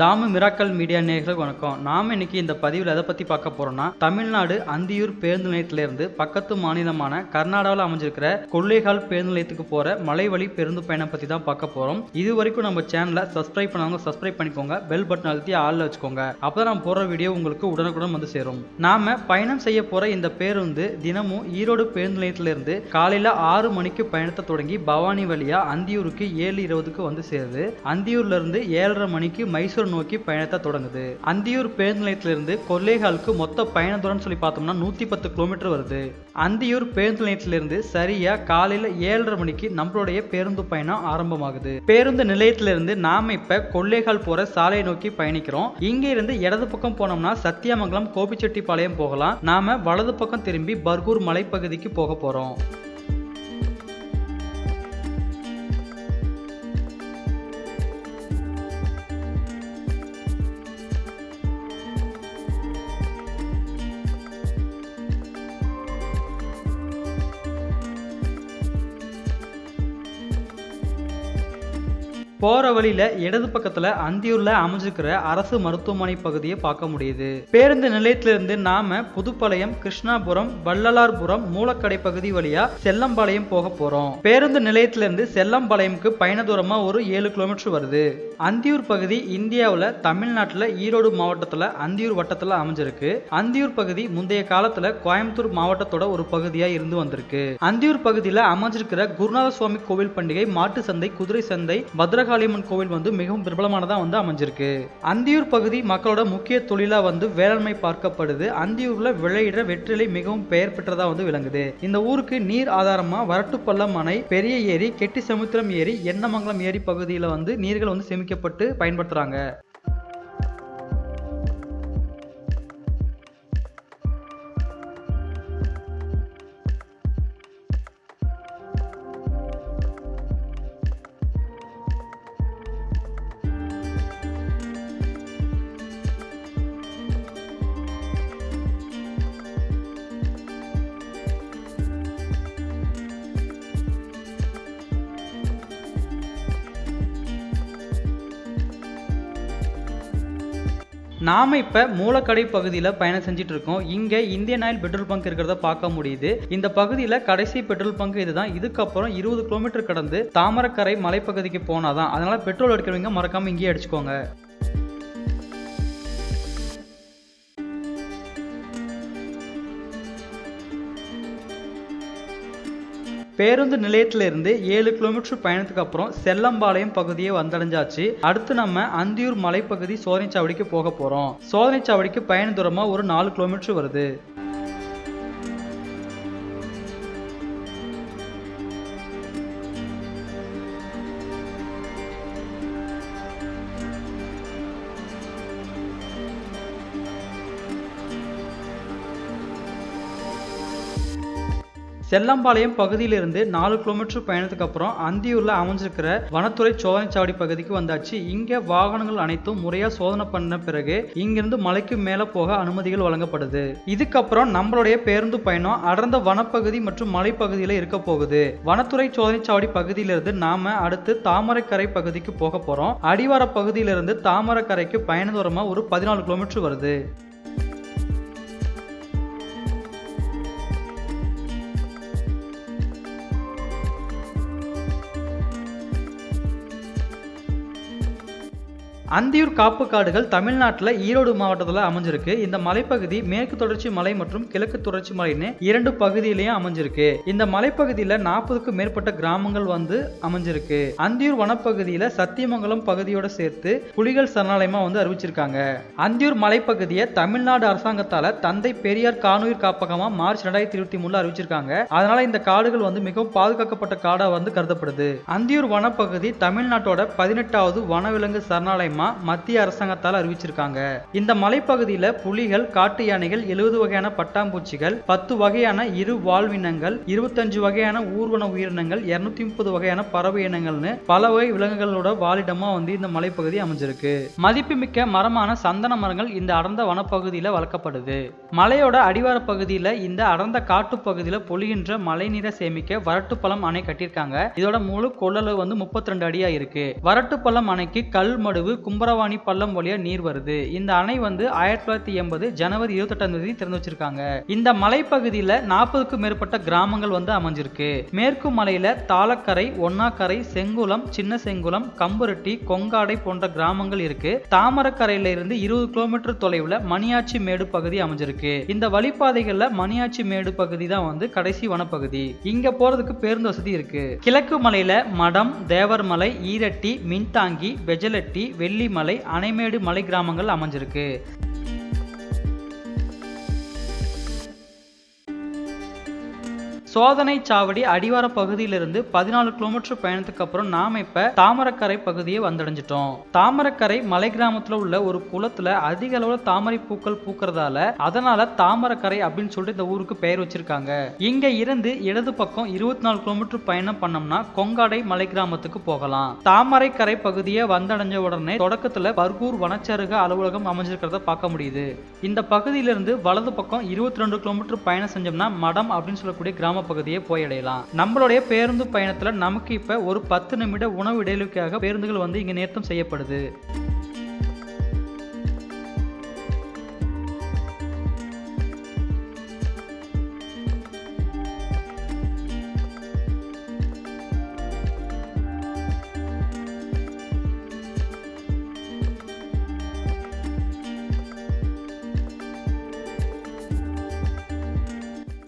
Damu miracle media நேர்களுக்கு வணக்கம். நாம இன்னைக்கு இந்த பதிவில் எதை பத்தி பார்க்க போறோம்னா தமிழ்நாடு அந்தியூர் பேருந்து நிலையத்திலிருந்து பக்கத்து மாநிலமான கர்நாடகாவில் அமைஞ்சிருக்கிற கொள்ளைகால் பேருந்து நிலையத்துக்கு போற மலைவழி பேருந்து பயணம் பத்தி தான் பார்க்க போறோம். இது வரைக்கும் நம்ம சேனலை சப்ஸ்கிரைப் பண்ணவங்க சப்ஸ்கிரைப் பண்ணிக்கோங்க. பெல் பட்டன் அழுத்தி ஆள்ல வச்சுக்கோங்க. அப்பதான் நான் போற வீடியோ உங்களுக்கு உடனுக்குடன் வந்து சேரும். நாம பயணம் செய்ய போற இந்த பேருந்து தினமும் ஈரோடு பேருந்து நிலையத்திலிருந்து காலையில ஆறு மணிக்கு பயணத்தை தொடங்கி பவானி வழியா அந்தியூருக்கு ஏழு இருபதுக்கு வந்து சேருது. அந்தியூர்ல இருந்து ஏழரை மணிக்கு மைசூர் நோக்கி பயணத்தை தொடங்குது. அந்தியூர் பேருந்து நிலையத்திலிருந்து கொல்லேகாலுக்கு மொத்த பயண தூரம் சொல்லி பார்த்தோம்னா நூற்றி பத்து கிலோமீட்டர் வருது. அந்தியூர் பேருந்து நிலையத்திலிருந்து சரியா காலையில ஏழரை மணிக்கு நம்மளுடைய பேருந்து பயணம் ஆரம்பமாகுது. பேருந்து நிலையத்திலிருந்து நாம இப்ப கொல்லேகால் போற சாலையை நோக்கி பயணிக்கிறோம். இங்க இருந்து இடது பக்கம் போனோம்னா சத்தியமங்கலம் கோபிச்செட்டிப்பாளையம் போகலாம். நாம வலது பக்கம் திரும்பி பர்கூர் மலைப்பகுதிக்கு போக போறோம். போற வழியில இடது பக்கத்துல அந்தியூர்ல அமைஞ்சிருக்கிற அரசு மருத்துவமனை பகுதியை பார்க்க முடியுது. பேருந்து நிலையத்திலிருந்து நாம புதுப்பாளையம் கிருஷ்ணாபுரம் வள்ளலார்புரம் மூலக்கடை பகுதி வழியா செல்லம்பாளையம் போக போறோம். பேருந்து நிலையத்திலிருந்து செல்லம்பாளையம்க்கு பயண தூரமா ஒரு ஏழு கிலோமீட்டர் வருது. அந்தியூர் பகுதி இந்தியாவில் தமிழ்நாட்டில் ஈரோடு மாவட்டத்துல அந்தியூர் வட்டத்துல அமைஞ்சிருக்கு. அந்தியூர் பகுதி முந்தைய காலத்துல கோயம்புத்தூர் மாவட்டத்தோட ஒரு பகுதியா இருந்து வந்திருக்கு. அந்தியூர் பகுதியில அமைஞ்சிருக்கிற குருநாத சுவாமி கோவில் பண்டிகை மாட்டு சந்தை குதிரை சந்தை பத்ரகா பத்ரகாளியம்மன் கோவில் வந்து மிகவும் பிரபலமானதாக வந்து அமைஞ்சிருக்கு. அந்தியூர் பகுதி மக்களோட முக்கிய தொழிலாக வந்து வேளாண்மை பார்க்கப்படுது. அந்தியூரில் விளையிட வெற்றிலை மிகவும் பெயர் பெற்றதாக வந்து விளங்குது. இந்த ஊருக்கு நீர் ஆதாரமாக வரட்டுப்பள்ளம் அணை பெரிய ஏரி கெட்டி சமுத்திரம் ஏரி எண்ணமங்கலம் ஏரி பகுதியில் வந்து நீர்கள் வந்து சேமிக்கப்பட்டு பயன்படுத்துகிறாங்க இப்போ மூலக்கடை பகுதியில் பயணம் செஞ்சுட்டு இருக்கோம் இங்கே இந்தியன் ஆயில் பெட்ரோல் பங்க் இருக்கிறத பார்க்க முடியுது. இந்த பகுதியில் கடைசி பெட்ரோல் பங்க் இதுதான். இதுக்கப்புறம் இருபது கிலோமீட்டர் கடந்து தாமரக்கரை மலைப்பகுதிக்கு போனாதான். அதனால பெட்ரோல் அடிக்கிறவங்க மறக்காம இங்கேயே அடிச்சுக்கோங்க. பேருந்து நிலையத்திலிருந்து ஏழு கிலோமீட்டர் பயணத்துக்கு அப்புறம் செல்லம்பாளையம் பகுதியை வந்தடைஞ்சாச்சு. அடுத்து நம்ம அந்தியூர் மலைப்பகுதி சோதனைச்சாவடிக்கு போக போறோம். சோதனைச்சாவடிக்கு பயண தூரமா ஒரு நாலு கிலோமீட்டர் வருது. செல்லம்பாளையம் பகுதியிலிருந்து நாலு கிலோமீட்டர் பயணத்துக்கு அப்புறம் அந்தியூர்ல அமைஞ்சிருக்கிற வனத்துறை சோதனைச்சாவடி பகுதிக்கு வந்தாச்சு. இங்க வாகனங்கள் அனைத்தும் முறையா சோதனை பண்ண பிறகு இங்கிருந்து மலைக்கு மேல போக அனுமதிகள் வழங்கப்படுது. இதுக்கப்புறம் நம்மளுடைய பேருந்து பயணம் அடர்ந்த வனப்பகுதி மற்றும் மலைப்பகுதியில இருக்க போகுது. வனத்துறை சோதனைச்சாவடி பகுதியிலிருந்து நாம அடுத்து தாமரைக்கரை பகுதிக்கு போக போறோம். அடிவார பகுதியிலிருந்து தாமரைக்கரைக்கு பயண தூரமா ஒரு பதினாலு கிலோமீட்டர் வருது. அந்தியூர் காப்பு காடுகள் தமிழ்நாட்டில் ஈரோடு மாவட்டத்தில் அமைஞ்சிருக்கு. இந்த மலைப்பகுதி மேற்கு தொடர்ச்சி மலை மற்றும் கிழக்கு தொடர்ச்சி மலைன்னு இரண்டு பகுதியிலையும் அமைஞ்சிருக்கு. இந்த மலைப்பகுதியில் நாற்பதுக்கும் மேற்பட்ட கிராமங்கள் வந்து அமைஞ்சிருக்கு. அந்தியூர் வனப்பகுதியில் சத்தியமங்கலம் பகுதியோட சேர்த்து புலிகள் சரணாலயமா வந்து அறிவிச்சிருக்காங்க. அந்தியூர் மலைப்பகுதியை தமிழ்நாடு அரசாங்கத்தால் தந்தை பெரியார் காணுயிர் காப்பகமாக மார்ச் ரெண்டாயிரத்தி இருபத்தி மூணுல அறிவிச்சிருக்காங்க. அதனால இந்த காடுகள் வந்து மிகவும் பாதுகாக்கப்பட்ட காடாக வந்து கருதப்படுது. அந்தியூர் வனப்பகுதி தமிழ்நாட்டோட பதினெட்டாவது வனவிலங்கு சரணாலயம் மத்திய அரசாங்கத்தால் அறிவிச்சிருக்காங்க. இந்த மலைப்பகுதியில புலிகள் காட்டு யானைகள் எழுபது வகையான பட்டாம்பூச்சிகள் பத்து வகையான இரு வாழ்வினங்கள் இருபத்தஞ்சு வகையான ஊர்வன உயிரினங்கள் இருநூத்தி முப்பது வகையான பறவை இனங்கள்னு பல வகை விலங்குகளோட வாழிடமா வந்து இந்த மலைப்பகுதி அமைஞ்சிருக்கு. மதிப்புமிக்க மரமான சந்தன மரங்கள் இந்த அடர்ந்த வனப்பகுதியில வளர்க்கப்படுது. மலையோட அடிவார பகுதியில இந்த அடர்ந்த காட்டு பகுதியில பொழிகின்ற மழைநீரை சேமிக்க வரட்டுப்பழம் அணை கட்டியிருக்காங்க. இதோட முழு கொள்ளளவு வந்து முப்பத்தி ரெண்டு அடியா இருக்கு வரட்டுப்பழம் அணைக்கு கல் மடுவு கும்பரவாணி பள்ளம் வழியா நீர் வருது. இந்த அணை வந்து ஆயிரத்தி தொள்ளாயிரத்தி எண்பது ஜனவரி இருபத்தெட்டாம் தேதி திறந்து வச்சிருக்காங்க. இந்த மலைப்பகுதியில நாற்பதுக்கும் மேற்பட்ட கிராமங்கள் வந்து அமைஞ்சிருக்கு. மேற்கு மலையில தாளக்கரை ஒன்னாக்கரை செங்குளம் சின்ன செங்குளம் கம்புரட்டி கொங்காடை போன்ற கிராமங்கள் இருக்கு. தாமரக்கரையில இருந்து இருபது கிலோமீட்டர் தொலைவுல மணியாச்சி மேடு பகுதி அமைஞ்சிருக்கு. இந்த வழிப்பாதைகள்ல மணியாச்சி மேடு பகுதி தான் வந்து கடைசி வனப்பகுதி. இங்க போறதுக்கு பேருந்து வசதி இருக்கு. கிழக்கு மலையில மடம் தேவர்மலை ஈரட்டி மின்தாங்கி வெஜலட்டி வெளி வெள்ளிமலை அணைமேடு மலை கிராமங்கள் அமைஞ்சிருக்கு. சோதனை சாவடி அடிவார பகுதியிலிருந்து பதினாலு கிலோமீட்டர் பயணத்துக்கு அப்புறம் நாம இப்ப தாமரக்கரை பகுதியை வந்தடைஞ்சிட்டோம். தாமரக்கரை மலை கிராமத்துல உள்ள ஒரு குளத்துல அதிக அளவுல தாமரை பூக்கள் பூக்கறதால அதனால தாமரக்கரை அப்படின்னு சொல்லிட்டு இந்த ஊருக்கு பெயர் வச்சிருக்காங்க. இங்க இருந்து இடது பக்கம் இருபத்தி நாலு கிலோமீட்டர் பயணம் பண்ணோம்னா கொங்காடை மலை கிராமத்துக்கு போகலாம். தாமரைக்கரை பகுதியை வந்தடைஞ்ச உடனே தொடக்கத்துல பர்கூர் வனச்சருக அலுவலகம் அமைஞ்சிருக்கிறத பார்க்க முடியுது. இந்த பகுதியிலிருந்து வலது பக்கம் இருபத்தி ரெண்டு கிலோமீட்டர் பயணம் செஞ்சோம்னா மடம் அப்படின்னு சொல்லக்கூடிய கிராம பகுதியை போய் அடையலாம் நம்மளுடைய பேருந்து பயணத்துல நமக்கு இப்ப ஒரு பத்து நிமிட உணவு இடைவெளிக்காக பேருந்துகள் வந்து இங்க நிறுத்தம் செய்யப்படுது.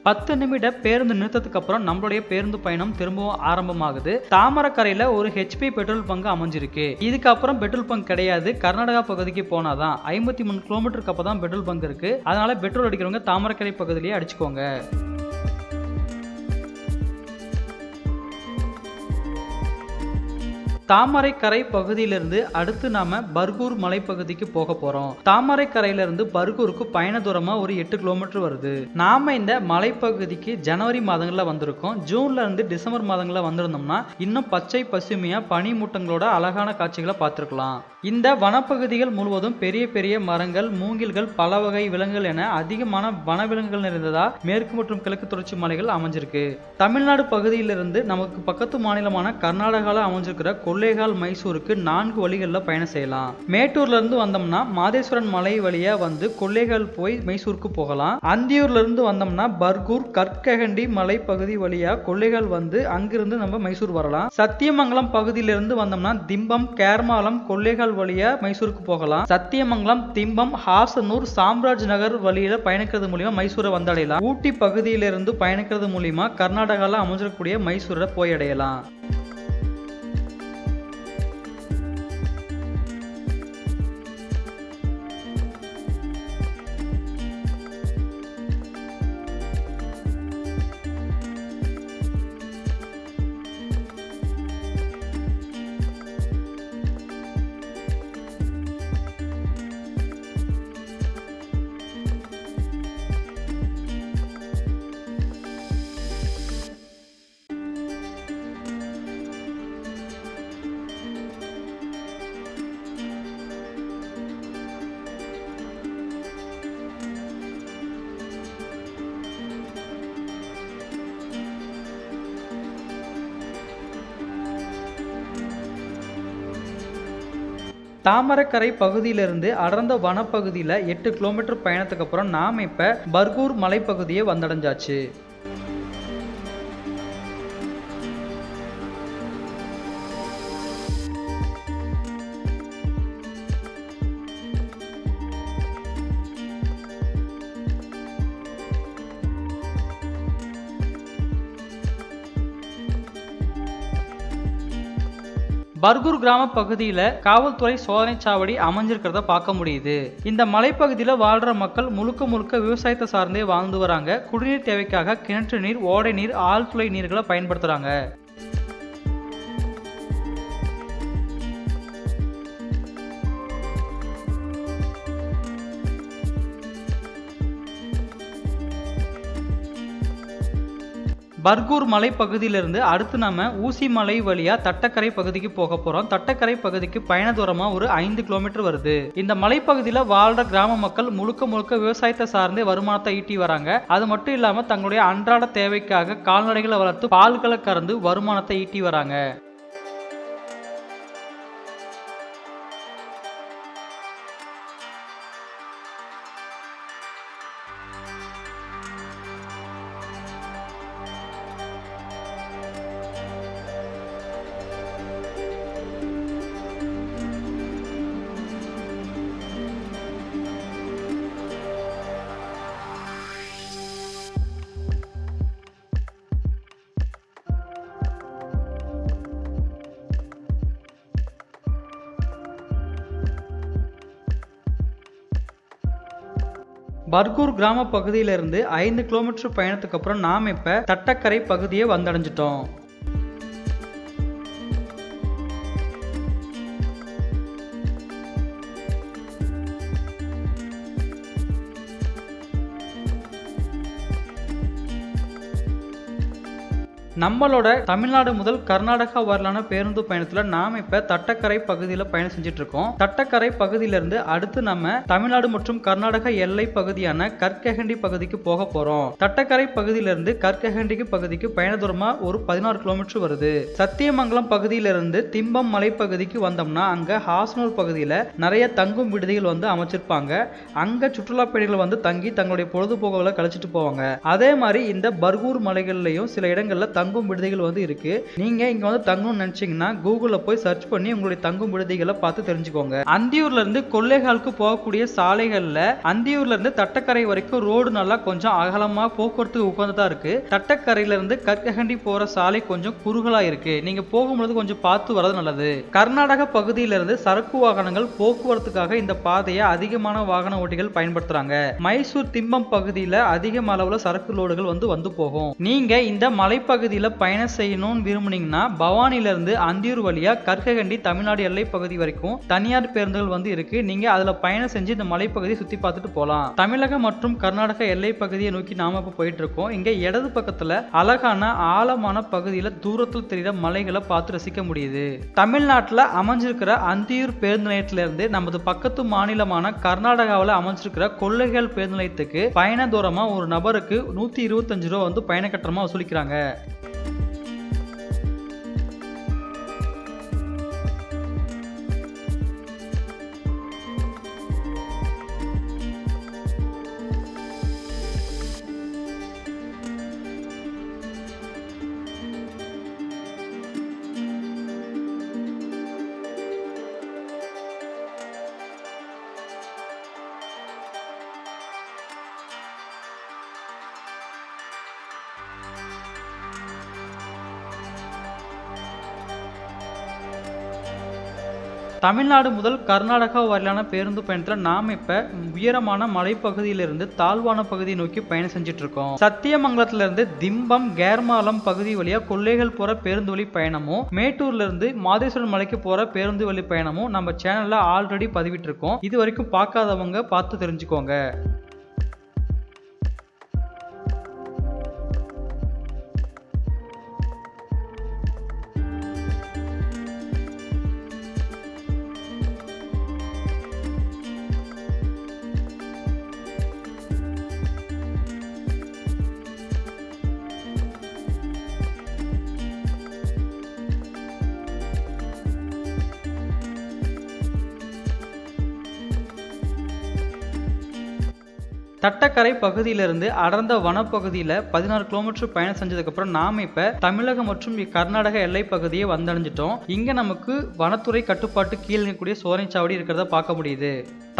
பத்து நிமிட பேருந்து நிறுத்தத்துக்கு அப்புறம் நம்மளுடைய பேருந்து பயணம் திரும்பவும் ஆரம்பமாகுது. தாமரக்கரையில ஒரு ஹெச்பி பெட்ரோல் பங்கு அமைஞ்சிருக்கு. இதுக்கப்புறம் பெட்ரோல் பங்க் கிடையாது. கர்நாடகா பகுதிக்கு போனாதான். ஐம்பத்தி மூணு கிலோமீட்டருக்கு அப்போ தான் பெட்ரோல் பங்க் இருக்கு. அதனால பெட்ரோல் அடிக்கிறவங்க தாமரக்கரை பகுதியிலேயே அடிச்சுக்கோங்க. தாமரைக்கரை பகுதியிலிருந்து அடுத்து நாம பர்கூர் மலைப்பகுதிக்கு போக போறோம். தாமரைக்கரையிலிருந்து பர்கூருக்கு பயண தூரமா ஒரு எட்டு கிலோமீட்டர் வருது. நாம இந்த மலைப்பகுதிக்கு ஜனவரி மாதங்கள்ல வந்திருக்கோம். ஜூன்ல இருந்து டிசம்பர் மாதங்கள்ல வந்திருந்தோம்னா இன்னும் பச்சை பசுமையா பனிமூட்டங்களோட அழகான காட்சிகளை பார்த்துருக்கலாம். இந்த வனப்பகுதிகள் முழுவதும் பெரிய பெரிய மரங்கள் மூங்கில்கள் பல வகை விலங்குகள் என அதிகமான வனவிலங்குகள் நிறைந்ததா மேற்கு மற்றும் கிழக்கு தொடர்ச்சி மலைகள் அமைஞ்சிருக்கு. தமிழ்நாடு பகுதியிலிருந்து நமக்கு பக்கத்து மாநிலமான கர்நாடகாவில் அமைஞ்சிருக்கிற கொள்ளைகால் மைசூருக்கு நான்கு வழிகளில் பயணம் செய்யலாம். மேட்டூர்ல இருந்து வந்தோம்னா மாதேஸ்வரன் மலை வழியா வந்து கொள்ளைகால் போய் மைசூருக்கு போகலாம். அந்தியூர்ல இருந்து வந்தோம்னா பர்கூர் கற்ககண்டி மலை பகுதி வழியா கொள்ளைகால் வந்து அங்கிருந்து நம்ம மைசூர் வரலாம். சத்தியமங்கலம் பகுதியிலிருந்து வந்தோம்னா திம்பம் கேர்மாலம் கொள்ளைகால் வழியா மைசூருக்கு போகலாம். சத்தியமங்கலம் திம்பம் ஹாசனூர் சாம்ராஜ் நகர் வழியில பயணிக்கிறது மூலியமா மைசூரை வந்தடையலாம். ஊட்டி பகுதியிலிருந்து பயணிக்கிறது மூலியமா கர்நாடகால அமைஞ்சிருக்கக்கூடிய மைசூரை போய் அடையலாம் தாமரக்கரை பகுதியிலிருந்து அடர்ந்த வனப்பகுதியில் எட்டு கிலோமீட்டர் பயணத்துக்கு அப்புறம் நாம் இப்போ பர்கூர் மலைப்பகுதியை வந்தடைஞ்சாச்சு. பர்கூர் கிராம பகுதியில காவல்துறை சோதனை சாவடி அமைஞ்சிருக்கிறத பார்க்க முடியுது. இந்த மலைப்பகுதியில வாழ்ற மக்கள் முழுக்க முழுக்க விவசாயத்தை சார்ந்தே வாழ்ந்து வராங்க. குடிநீர் தேவைக்காக கிணற்று நீர் ஓடை நீர் ஆழ்துளை நீர்களை பயன்படுத்துறாங்க. பர்கூர் மலைப்பகுதியிலிருந்து அடுத்து நம்ம ஊசி மலை வழியா தட்டக்கரை பகுதிக்கு போக போறோம். தட்டக்கரை பகுதிக்கு பயண தூரமா ஒரு ஐந்து கிலோமீட்டர் வருது. இந்த மலைப்பகுதியில வாழ்ற கிராம மக்கள் முழுக்க முழுக்க விவசாயத்தை சார்ந்தே வருமானத்தை ஈட்டி வராங்க. அது மட்டும் இல்லாம தங்களுடைய அன்றாட தேவைக்காக கால்நடைகளை வளர்த்து பால்களை கறந்து வருமானத்தை ஈட்டி வராங்க. பர்கூர் கிராம பகுதியிலிருந்து ஐந்து கிலோமீட்டர் பயணத்துக்கு அப்புறம் நாம் இப்போ தட்டக்கரை பகுதியை வந்தடைஞ்சிட்டோம். நம்மளோட தமிழ்நாடு முதல் கர்நாடகா வரலான பேருந்து பயணத்துல நாம இப்ப தட்டக்கரை பகுதியில பயணம் செஞ்சுட்டு இருக்கோம் தட்டக்கரை பகுதியிலிருந்து அடுத்து நம்ம தமிழ்நாடு மற்றும் கர்நாடகா எல்லை பகுதியான கற்கஹண்டி பகுதிக்கு போக போறோம். தட்டக்கரை பகுதியிலிருந்து கற்கஹண்டி பகுதிக்கு பயண தூரமா ஒரு பதினாறு கிலோமீட்டர் வருது. சத்தியமங்கலம் பகுதியிலிருந்து திம்பம் மலை பகுதிக்கு வந்தோம்னா அங்க ஹாசனூர் பகுதியில நிறைய தங்கும் விடுதிகள் வந்து அமைச்சிருப்பாங்க. அங்க சுற்றுலா பயணிகள் வந்து தங்கி தங்களுடைய பொழுதுபோக்குகளை கழிச்சிட்டு போவாங்க. அதே மாதிரி இந்த பர்கூர் மலைகள்லயும் சில இடங்கள்ல தங்கும் விடுதிகள் வந்து இருக்கு. நீங்க இங்க வந்து தங்கணும்னு நினைச்சீங்கன்னா கூகுள்ல போய் சர்ச் பண்ணி உங்களுடைய தங்கும் விடுதிகளை பார்த்து தெரிஞ்சுக்கோங்க. அந்தியூர்ல இருந்து கொள்ளைகாலுக்கு போகக்கூடிய சாலைகள்ல அந்தியூர்ல இருந்து தட்டக்கரை வரைக்கும் ரோடு நல்லா கொஞ்சம் அகலமா போக்குவரத்து உகந்ததா இருக்கு. தட்டக்கரையில இருந்து கற்ககண்டி போற சாலை கொஞ்சம் குறுகலா இருக்கு. நீங்க போகும்போது கொஞ்சம் பார்த்து வரது நல்லது. கர்நாடக பகுதியில இருந்து சரக்கு வாகனங்கள் போக்குவரத்துக்காக இந்த பாதையை அதிகமான வாகன ஓட்டிகள் பயன்படுத்துறாங்க. மைசூர் திம்பம் பகுதியில அதிகம் அளவுல சரக்கு லோடுகள் வந்து வந்து போகும். நீங்க இந்த மலைப்பகுதியில பயணம் செய்யணும்னு விரும்புனீங்கன்னா பவானில இருந்து அந்தியூர் வழியா கற்ககண்டி தமிழ்நாடு எல்லை பகுதி வரைக்கும் தனியார் பேருந்துகள் வந்து இருக்கு. நீங்க அதில் பயணம் செஞ்சு இந்த மலைப்பகுதியை சுற்றி பார்த்துட்டு போலாம். தமிழகம் மற்றும் கர்நாடக எல்லை பகுதியை நோக்கி நாம இப்போ போயிட்டு இருக்கோம் இங்க இடது பக்கத்துல அழகான ஆழமான பகுதியில் தூரத்தில் தெரிகிற மலைகளை பார்த்து ரசிக்க முடியுது. தமிழ்நாட்டில் அமைஞ்சிருக்கிற அந்தியூர் பேருந்து நிலையத்திலிருந்து நமது பக்கத்து மாநிலமான கர்நாடகாவில் அமைஞ்சிருக்கிற கொள்ளைகள் பேருந்து நிலையத்துக்கு பயண தூரமாக ஒரு நபருக்கு நூற்றி இருபத்தஞ்சு ரூபா வந்து பயண கட்டணமாக வசூலிக்கிறாங்க. தமிழ்நாடு முதல் கர்நாடகா வரையிலான பேருந்து பயணத்துல நாம இப்ப உயரமான மலைப்பகுதியிலிருந்து தாழ்வான பகுதியை நோக்கி பயணம் செஞ்சுட்டு இருக்கோம் சத்தியமங்கலத்துல இருந்து திம்பம் கேர்மாலம் பகுதி வழியா கொள்ளைகள் போற பேருந்து வழி பயணமும் மேட்டூர்ல இருந்து மாதேஸ்வரன் மலைக்கு போற பேருந்து வழி பயணமும் நம்ம சேனல்ல ஆல்ரெடி பதிவிட்டு இருக்கோம் இது வரைக்கும் பார்க்காதவங்க பார்த்து தெரிஞ்சுக்கோங்க. தட்டக்கரை பகுதியிலிருந்து அடர்ந்த வனப்பகுதியில் பதினாறு கிலோமீட்டர் பயணம் செஞ்சதுக்கப்புறம் நாம் இப்போ தமிழகம் மற்றும் கர்நாடக எல்லை பகுதியை வந்தடைஞ்சிட்டோம். இங்கே நமக்கு வனத்துறை கட்டுப்பாட்டு கீழ் இருக்கக்கூடிய சோதனைச்சாவடி இருக்கிறத பார்க்க முடியுது.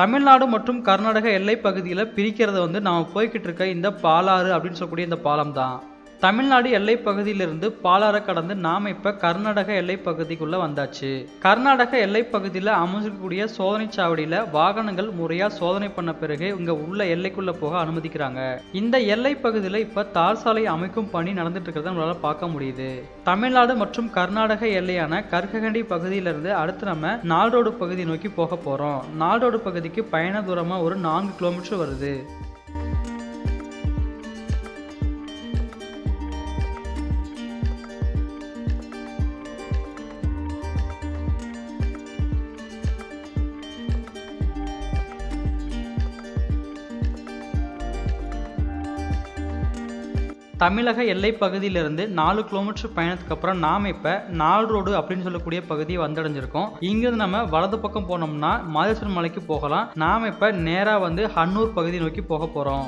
தமிழ்நாடு மற்றும் கர்நாடக எல்லை பகுதியில் பிரிக்கிறத வந்து நாம் போய்கிட்டு இருக்க இந்த பாலாறு அப்படின்னு சொல்லக்கூடிய இந்த பாலம் தான். தமிழ்நாடு எல்லைப்பகுதியிலிருந்து பாலாற கடந்து நாம் இப்போ கர்நாடக எல்லைப்பகுதிக்குள்ளே வந்தாச்சு. கர்நாடக எல்லை அமைஞ்சிருக்கக்கூடிய சோதனை சாவடியில் வாகனங்கள் முறையாக சோதனை பண்ண பிறகு இங்கே உள்ள எல்லைக்குள்ளே போக அனுமதிக்கிறாங்க. இந்த எல்லை இப்போ தார் சாலை அமைக்கும் பணி நடந்துட்டு இருக்கிறத நம்மளால பார்க்க முடியுது. தமிழ்நாடு மற்றும் கர்நாடக எல்லையான கர்ககண்டி பகுதியிலிருந்து அடுத்து நம்ம நால்ரோடு பகுதி நோக்கி போக போகிறோம் நால்ரோடு பகுதிக்கு பயண தூரமாக ஒரு நான்கு கிலோமீட்டர் வருது. தமிழக எல்லை பகுதியிலிருந்து நாலு கிலோமீட்டர் பயணத்துக்கு அப்புறம் நாம் இப்போ நாள் ரோடு அப்படின்னு சொல்லக்கூடிய பகுதியை வந்தடைஞ்சிருக்கோம். இங்கிருந்து நம்ம வலது பக்கம் போனோம்னா மாதேஸ்வரன் மலைக்கு போகலாம். நாம் இப்போ நேராக வந்து ஹன்னூர் பகுதி நோக்கி போக போகிறோம்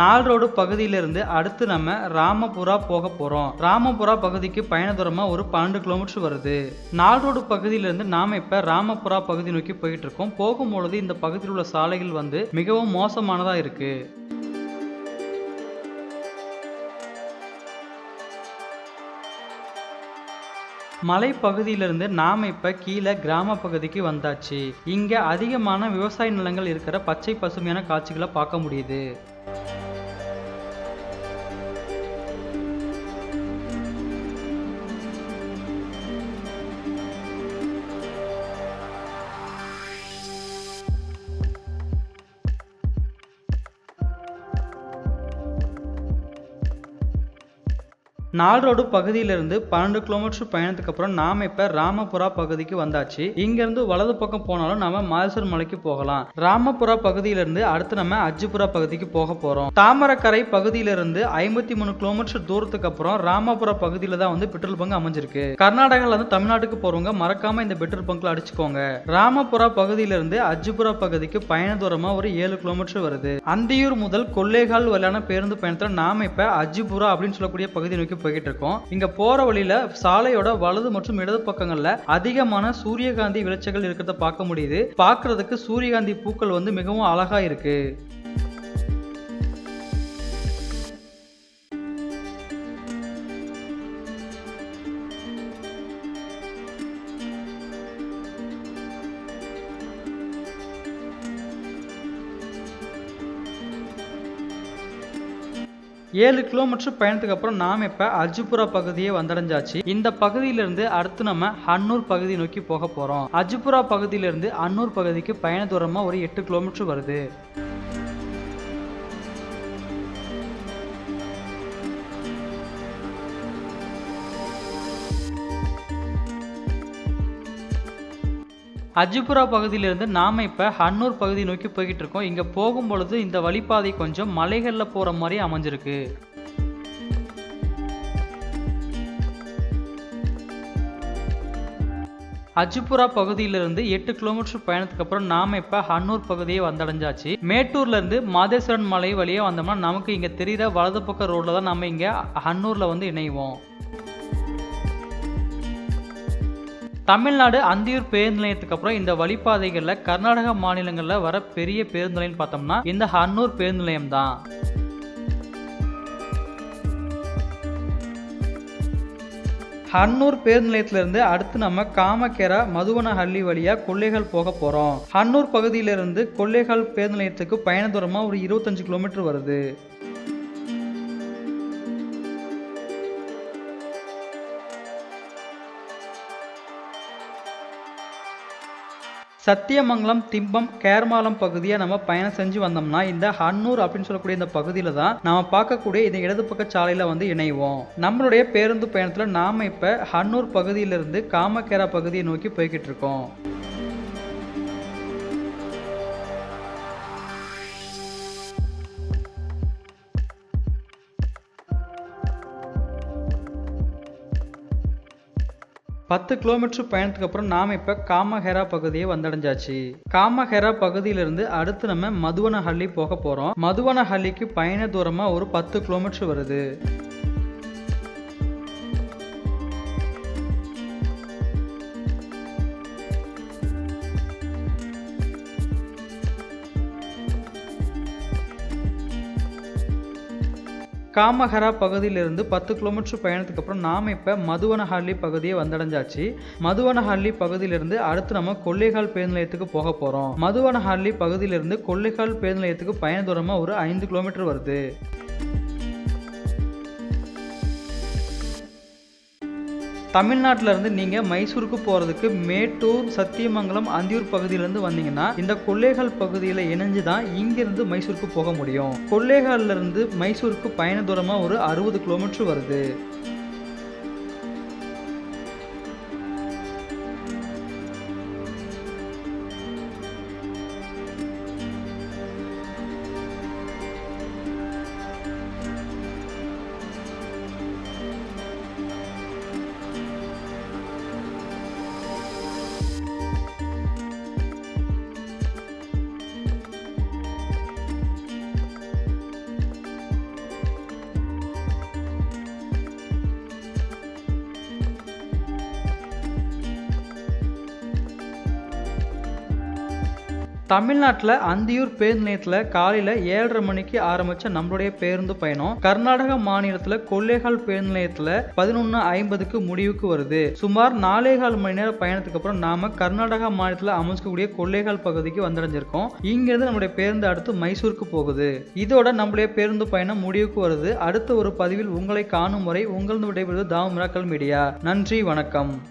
நால் ரோடு பகுதியிலிருந்து அடுத்து நம்ம ராமபுரா போக போறோம். ராமபுரா பகுதிக்கு பயண தூரமா ஒரு பன்னெண்டு கிலோமீட்டர் வருது. நால் ரோடு பகுதியிலிருந்து நாம இப்ப ராமபுரா பகுதி நோக்கி போயிட்டு இருக்கோம். போகும்பொழுது இந்த பகுதியில் உள்ள சாலைகள் வந்து மிகவும் மோசமானதா இருக்கு. மலை பகுதியிலிருந்து நாம இப்ப கீழே கிராம பகுதிக்கு வந்தாச்சு. இங்க அதிகமான விவசாய நிலங்கள் இருக்கிற பச்சை பசுமையான காட்சிகளை பார்க்க முடியுது. நால் ரோடு பகுதியிலிருந்து பன்னெண்டு கிலோமீட்டர் பயணத்துக்கு அப்புறம் நாம இப்ப ராமபுரா பகுதிக்கு வந்தாச்சு. இங்க இருந்து வலது பக்கம் போனாலும் நாம மால்சர் மலைக்கு போகலாம். ராமபுரா பகுதியிலிருந்து அடுத்து நம்ம அஜிபுரா பகுதிக்கு போக போறோம். தாமரக்கரை பகுதியிலிருந்து ஐம்பத்தி மூணு கிலோமீட்டர் தூரத்துக்கு அப்புறம் ராமபுரா பகுதியில தான் வந்து பெட்ரோல் பங்க் அமைஞ்சிருக்கு. கர்நாடகால இருந்து தமிழ்நாட்டுக்கு போறவங்க மறக்காம இந்த பெட்ரோல் பங்க்ல அடிச்சுக்கோங்க. ராமபுரா பகுதியிலிருந்து அஜிபுரா பகுதிக்கு பயண தூரமா ஒரு ஏழு கிலோமீட்டர் வருது. அந்தியூர் முதல் கொள்ளைகால் வரையான பேருந்து பயணத்துல நாம இப்ப அஜிபுரா அப்படின்னு சொல்லக்கூடிய பகுதி நோக்கி போய்கிட்டு இருக்கோம் இங்க போற வழியில சாலையோட வலது மற்றும் இடது பக்கங்கள்ல அதிகமான சூரியகாந்தி விளைச்சல்கள் இருக்கிறத பார்க்க முடியுது. பார்க்கறதுக்கு சூரியகாந்தி பூக்கள் வந்து மிகவும் அழகா இருக்கு. ஏழு கிலோமீட்டர் பயணத்துக்கு அப்புறம் நாம் இப்போ அஜிபுரா பகுதியை வந்தடைஞ்சாச்சு. இந்த பகுதியிலிருந்து அடுத்து நம்ம அன்னூர் பகுதி நோக்கி போக போகிறோம் அஜிபுரா பகுதியிலிருந்து அன்னூர் பகுதிக்கு பயண தூரமாக ஒரு எட்டு கிலோமீட்டர் வருது. அஜிபுரா பகுதியிலிருந்து நாம இப்போ ஹன்னூர் பகுதி நோக்கி போய்கிட்டு இருக்கோம் இங்கே போகும்பொழுது இந்த வழிப்பாதை கொஞ்சம் மலைகளில் போகிற மாதிரி அமைஞ்சிருக்கு. அஜிபுரா பகுதியிலிருந்து எட்டு கிலோமீட்டர் பயணத்துக்கு அப்புறம் நாம இப்போ ஹன்னூர் பகுதியை வந்தடைஞ்சாச்சு. மேட்டூர்லேருந்து மாதேஸ்வரன் மலை வழியே வந்தோம்னா நமக்கு இங்கே தெரியுற வலது பக்க ரோட்ல தான் நம்ம இங்கே ஹன்னூரில் வந்து இணைவோம். தமிழ்நாடு அந்தியூர் பேருந்து நிலையத்துக்கு அப்புறம் இந்த வழிப்பாதைகளில் கர்நாடக மாநிலங்களில் வர பெரிய பேருந்து நிலையம் பார்த்தோம்னா இந்த ஹன்னூர் பேருந்து நிலையம் தான் ஹன்னூர் பேருந்து நிலையத்திலிருந்து அடுத்து நம்ம காமக்கேரா மதுவனஹள்ளி வழியா கொள்ளைகள் போக போறோம். ஹன்னூர் பகுதியிலிருந்து கொள்ளைகள் பேருந்து நிலையத்துக்கு பயண தூரமா ஒரு இருபத்தஞ்சு கிலோமீட்டர் வருது. சத்தியமங்கலம் திம்பம் கேர்மாலம் பகுதியை நம்ம பயணம் செஞ்சு வந்தோம்னா இந்த ஹன்னூர் அப்படின்னு சொல்லக்கூடிய இந்த பகுதியில் தான் நம்ம பார்க்கக்கூடிய இந்த இடது பக்க சாலையில் வந்து இணைவோம். நம்மளுடைய பேருந்து பயணத்தில் நாம் இப்போ ஹன்னூர் பகுதியிலிருந்து காமக்கேரா பகுதியை நோக்கி போய்கிட்டு இருக்கோம். பத்து கிலோமீட்டர் பயணத்துக்கு அப்புறம் நாம் இப்போ காமஹெரா பகுதியை வந்தடைஞ்சாச்சு. காமஹெரா பகுதியிலிருந்து அடுத்து நம்ம மதுவனஹள்ளி போக போகிறோம் மதுவனஹள்ளிக்கு பயண தூரமாக ஒரு பத்து கிலோமீட்டர் வருது. காமஹரா பகுதியிலிருந்து பத்து கிலோமீட்டர் பயணத்துக்கு அப்புறம் நாம் இப்போ மதுவனஹள்ளி பகுதியை வந்தடைஞ்சாச்சு. மதுவனஹள்ளி பகுதியிலிருந்து அடுத்து நம்ம கொள்ளைகால் பேருந்து நிலையத்துக்கு போக போகிறோம் மதுவனஹள்ளி பகுதியிலிருந்து கொள்ளைகால் பேருந்து நிலையத்துக்கு பயண தூரமாக ஒரு ஐந்து கிலோமீட்டர் வருது. தமிழ்நாட்டில இருந்து நீங்க மைசூருக்கு போறதுக்கு மேட்டூர் சத்தியமங்கலம் அந்தியூர் பகுதியிலேருந்து வந்தீங்கன்னா இந்த கொள்ளைகால் பகுதியில் இணைஞ்சு தான் இங்கிருந்து மைசூருக்கு போக முடியும். கொள்ளைகால்ல இருந்து மைசூருக்கு பயண தூரமா ஒரு அறுபது கிலோமீட்டர் வருது. தமிழ்நாட்டில் அந்தியூர் பேருந்து நிலையத்தில் காலையில் ஏழரை மணிக்கு ஆரம்பித்த நம்மளுடைய பேருந்து பயணம் கர்நாடக மாநிலத்தில் கொல்லேகால் பேருந்து நிலையத்தில் பதினொன்று ஐம்பதுக்கு முடிவுக்கு வருது. சுமார் நாலே கால் மணி நேரம் பயணத்துக்கு அப்புறம் நாம கர்நாடகா மாநிலத்தில் அமைச்சிக்கக்கூடிய கொல்லேகால் பகுதிக்கு வந்தடைஞ்சிருக்கோம். இங்கிருந்து நம்முடைய பேருந்து அடுத்து மைசூருக்கு போகுது. இதோட நம்முடைய பேருந்து பயணம் முடிவுக்கு வருது. அடுத்த ஒரு பதிவில் உங்களை காணும் வரை உங்களது விடைபெறுவது தாமிராக்கள் மிராக்கல் மீடியா. நன்றி வணக்கம்.